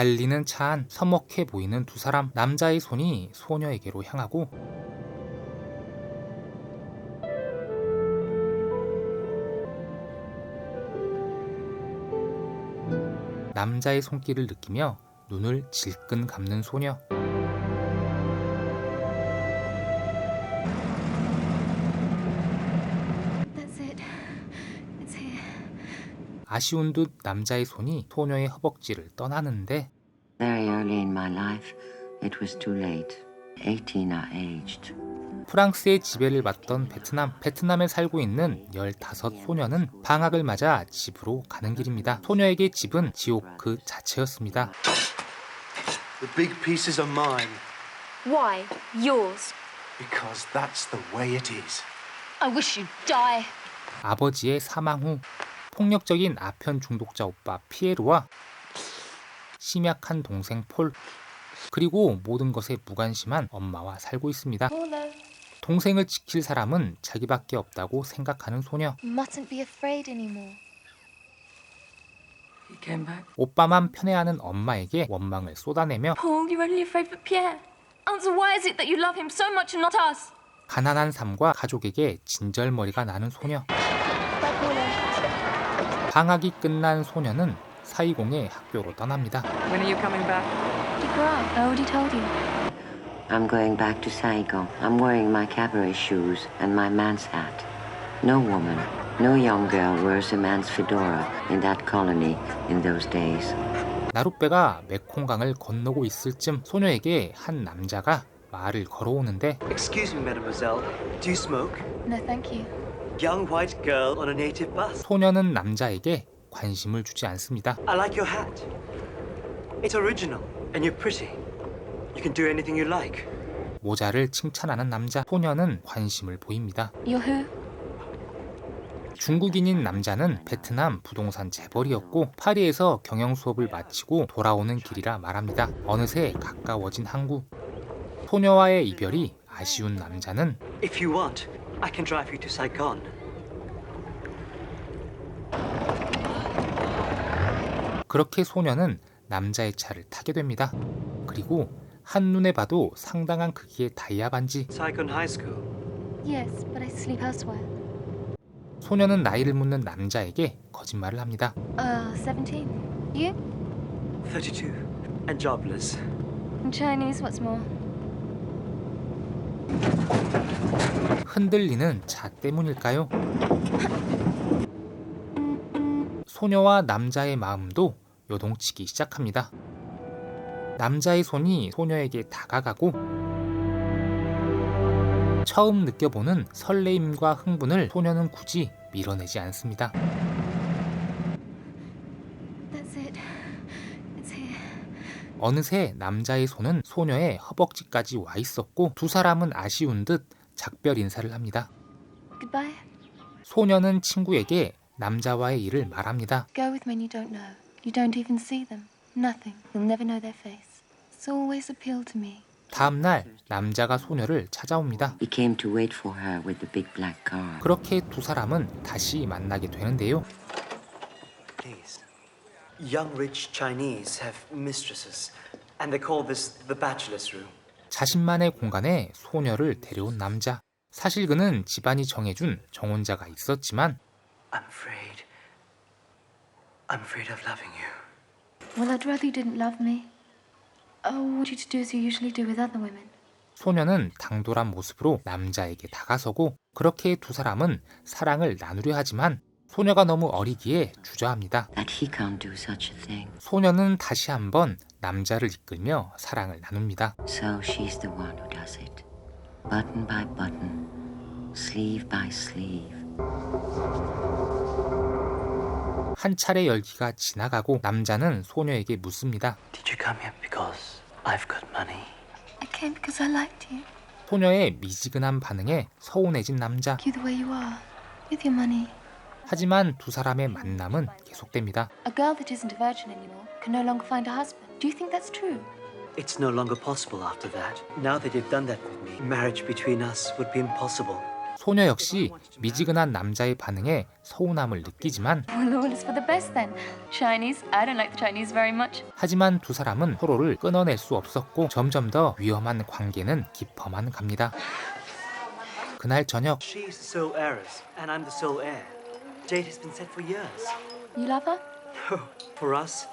달리는 차 안 서먹해 보이는 두 사람 남자의 손이 소녀에게로 향하고 남자의 손길을 느끼며 눈을 질끈 감는 소녀. 아쉬운 듯 남자의 손이 소녀의 허벅지를 떠나는데 Very early in my life, it was too late. 18 I aged. 프랑스의 지배를 받던 베트남, 베트남에 살고 있는 15 소녀는 방학을 맞아 집으로 가는 길입니다. 소녀에게 집은 지옥 그 자체였습니다. The big pieces are mine Why? Yours. because that's the way it is. I wish you'd die. 아버지의 사망 후 폭력적인 아편 중독자 오빠 피에르와 심약한 동생 폴 그리고 모든 것에 무관심한 엄마와 살고 있습니다. 동생을 지킬 사람은 자기밖에 없다고 생각하는 소녀. 오빠만 편애하는 엄마에게 원망을 쏟아내며 Paul, you're only afraid for Pierre. Answer, why is it that you love him so much and not us? 가난한 삶과 가족에게 진절머리가 나는 소녀. 방학이 끝난 소녀는 사이공의 학교로 떠납니다. When are you coming back? Cry. I already told you. I'm going back to Saigon. I'm wearing my cabaret shoes and my man's hat. No woman, no young girl wears a man's fedora in that colony in those days. 나룻배가 메콩강을 건너고 있을 쯤 소녀에게 한 남자가 말을 걸어오는데 Excuse me, mademoiselle. Do you smoke? No, thank you. Young white girl on a native bus. 소녀는 남자에게 관심을 주지 않습니다. I like your hat. It's original and you're pretty. You can do anything you like. 모자를 칭찬하는 남자. 소녀는 관심을 보입니다. You're who? 중국인인 남자는 베트남 부동산 재벌이었고 파리에서 경영 수업을 마치고 돌아오는 길이라 말합니다. 어느새 가까워진 항구. 소녀와의 이별이 아쉬운 남자는 If you want, I can drive you to Saigon. 그렇게 소녀는 남자의 차를 타게 됩니다. 그리고 한눈에 봐도 상당한 크기의 다이아 반지. Yes, but I sleep elsewhere. 소녀는 나이를 묻는 남자에게 거짓말을 합니다. Uh, 17. You? 32. And jobless. In Chinese, what's more? 흔들리는 차 때문일까요? 소녀와 남자의 마음도 요동치기 시작합니다. 남자의 손이 소녀에게 다가가고 처음 느껴보는 설레임과 흥분을 소녀는 굳이 밀어내지 않습니다. 어느새 남자의 손은 소녀의 허벅지까지 와 있었고 두 사람은 아쉬운 듯 작별 인사를 합니다. Goodbye. 소녀는 친구에게 남자와의 일을 말합니다. Go with men you don't know. You don't even see them. Nothing. You'll never know their face. It's always appealed to me. 다음 날 남자가 소녀를 찾아옵니다. He came to wait for her with the big black car. 그렇게 두 사람은 다시 만나게 되는데요. Please. Young rich Chinese have mistresses. And they call this the bachelor's room. 자신만의 공간에 소녀를 데려온 남자. 사실 그는 집안이 정해준 정혼자가 있었지만 I'm afraid. I'm afraid of loving you. Well, I'd rather you didn't love me. I want you to do as you usually do with other women. 소녀는 당돌한 모습으로 남자에게 다가서고 그렇게 두 사람은 사랑을 나누려 하지만 소녀가 너무 어리기에 주저합니다. That he can't do such a thing. 소녀는 다시 한번 남자를 이끌며 사랑을 나눕니다. So she's the one who does it. Button by button, sleeve by sleeve. 한 차례 열기가 지나가고 남자는 소녀에게 묻습니다. Did you come here because I've got money? I came because I liked you. 소녀의 미지근한 반응에 서운해진 남자. You the way you are. With your money. 하지만 두 사람의 만남은 계속됩니다. A girl that isn't a virgin anymore can no longer find a husband. Do you think that's true? It's no longer possible after that. Now that you've done that with me, marriage between us would be impossible. 소녀 역시 미지근한 남자의 반응에 서운함을 느끼지만 Well, all is for the best then. Chinese? I don't like the Chinese very much. 하지만 두 사람은 서로를 끊어낼 수 없었고 점점 더 위험한 관계는 깊어만 갑니다. 그날 저녁 She's the sole heiress, and I'm the sole heir. Date has been set for years. You love her? For us,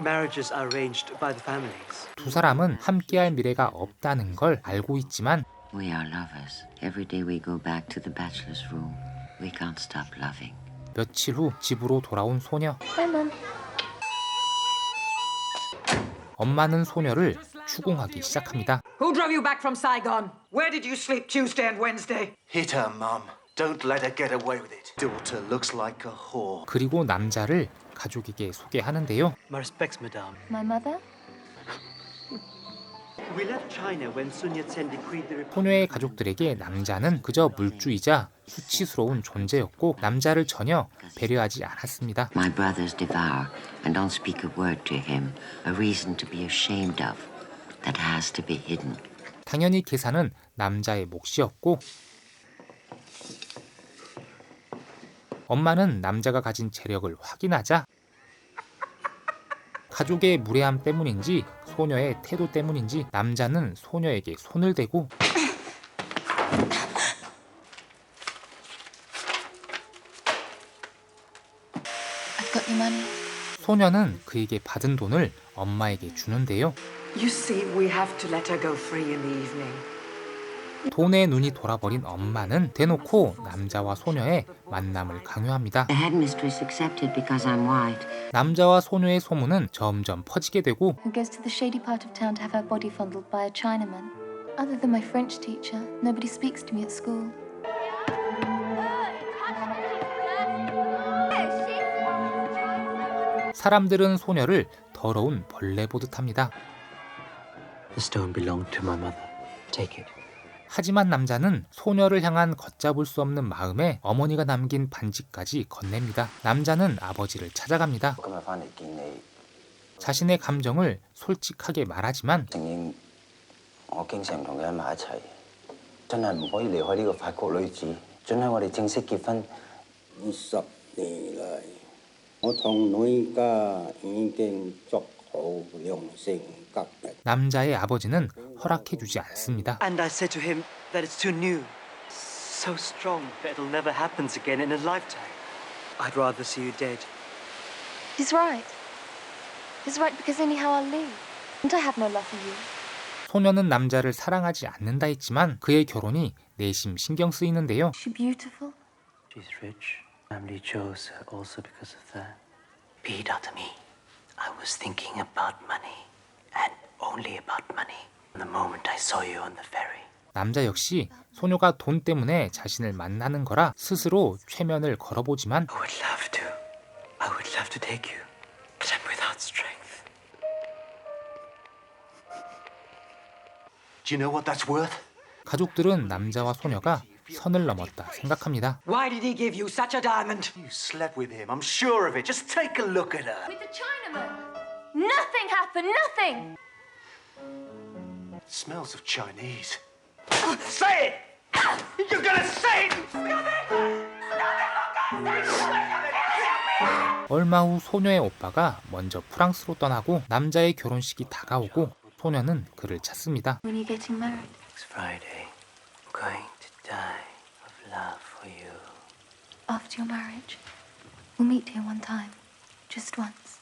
marriages are arranged by the families. 두 사람은 함께할 미래가 없다는 걸 알고 있지만 We are lovers. Every day we go back to the bachelor's room. We can't stop loving. 며칠 후 집으로 돌아온 소녀. 엄마는 소녀를 추궁하기 시작합니다. Who drove you back from Saigon? Where did you sleep Tuesday and Wednesday? Hit her, Mum. Don't let her get away with it. Daughter looks like a whore. 그리고 남자를 가족에게 소개하는데요. My respects, madame. My mother? 소녀의 가족들에게 남자는 그저 물주이자 수치스러운 존재였고 남자를 전혀 배려하지 않았습니다. My brothers devour and don't speak a word to him. A reason to be ashamed of. That has to be hidden. 당연히 계산은 남자의 몫이었고 엄마는 남자가 가진 재력을 확인하자 가족의 무례함 때문인지 소녀의 태도 때문인지 남자는 소녀에게 손을 대고 I've got your money. 소녀는 그에게 받은 돈을 엄마에게 주는데요. 돈에 눈이 돌아버린 엄마는 대놓고 남자와 소녀의 만남을 강요합니다. The headmistress accepted because I'm white. 남자와 소녀의 소문은 점점 퍼지게 되고 Who goes to the shady part of town to have her body fondled by a Chinaman? Other than my French teacher, nobody speaks to me at school. 사람들은 소녀를 더러운 벌레 보듯 합니다. The stone belonged to my mother. Take it. 하지만 남자는 소녀를 향한 걷잡을 수 없는 마음에 어머니가 남긴 반지까지 건넵니다. 남자는 아버지를 찾아갑니다. 자신의 감정을 솔직하게 말하지만 남자의 아버지는 허락해 주지 않습니다. And I said to him that it's too new. So strong that it'll never happen again in a lifetime. I'd rather see you dead. He's right. He's right because anyhow I'll leave. And I have no love for you. 소녀는 남자를 사랑하지 않는다 했지만 그의 결혼이 내심 신경 쓰이는데요. She beautiful. She's rich. Family chose her also because of that. Be that to me. I was thinking about money, and only about money. The moment I saw you on the ferry. 남자 역시 소녀가 돈 때문에 자신을 만나는 거라 스스로 최면을 걸어보지만 I would love to. I would love to take you, but I'm without strength. Do you know what that's worth? 가족들은 남자와 소녀가 선을 넘었다 생각합니다. Why did he give you such a diamond? You slept with him. I'm sure of it. Just take a look at her. With the Chinaman? Nothing happened, nothing! It smells of Chinese. say it! You're gonna say it! 얼마 후 소녀의 오빠가 먼저 프랑스로 떠나고 남자의 결혼식이 다가오고 소녀는 그를 찾습니다. When are you getting married? Next Friday, I'm going to die of love for you. After your marriage. We'll meet here one time. Just once.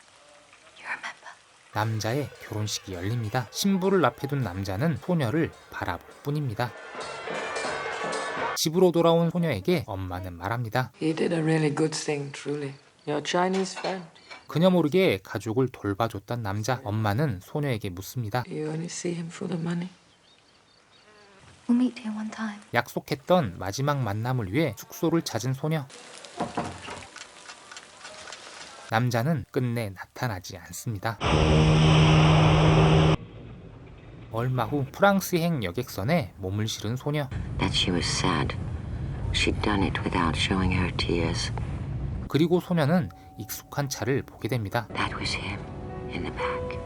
You remember? 남자의 결혼식이 열립니다. 신부를 앞에 둔 남자는 소녀를 바라볼 뿐입니다. 집으로 돌아온 소녀에게 엄마는 말합니다. He did a really good thing, truly. Your Chinese friend. 그녀 모르게 가족을 돌봐줬던 남자. 엄마는 소녀에게 묻습니다. You only see him for the money. We'll meet here one time. 약속했던 마지막 만남을 위해 숙소를 찾은 소녀. 남자는 끝내 나타나지 않습니다. 얼마 후 프랑스행 여객선에 몸을 실은 소녀. That she was sad. She'd done it without showing her tears. 그리고 소녀는 익숙한 차를 보게 됩니다. That was him in the back.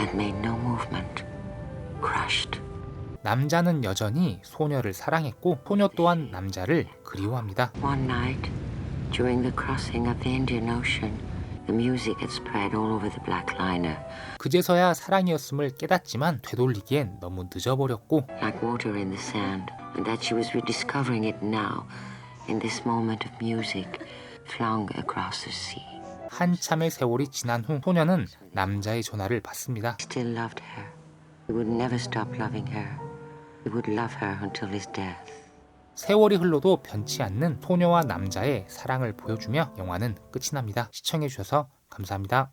And made no movement. Crushed. 남자는 여전히 소녀를 사랑했고 소녀 또한 남자를 그리워합니다. One night, during the crossing of the Indian Ocean, the music had spread all over the black liner, 그제서야 사랑이었음을 깨닫지만 되돌리기엔 너무 늦어버렸고 like water in the sand, and that she was rediscovering it now, in this moment of music, flung across the sea. 한참의 세월이 지난 후 소녀는 남자의 전화를 받습니다. Still loved her. He would never stop loving her. 세월이 흘러도 변치 않는 소녀와 남자의 사랑을 보여주며 영화는 끝이 납니다. 시청해주셔서 감사합니다.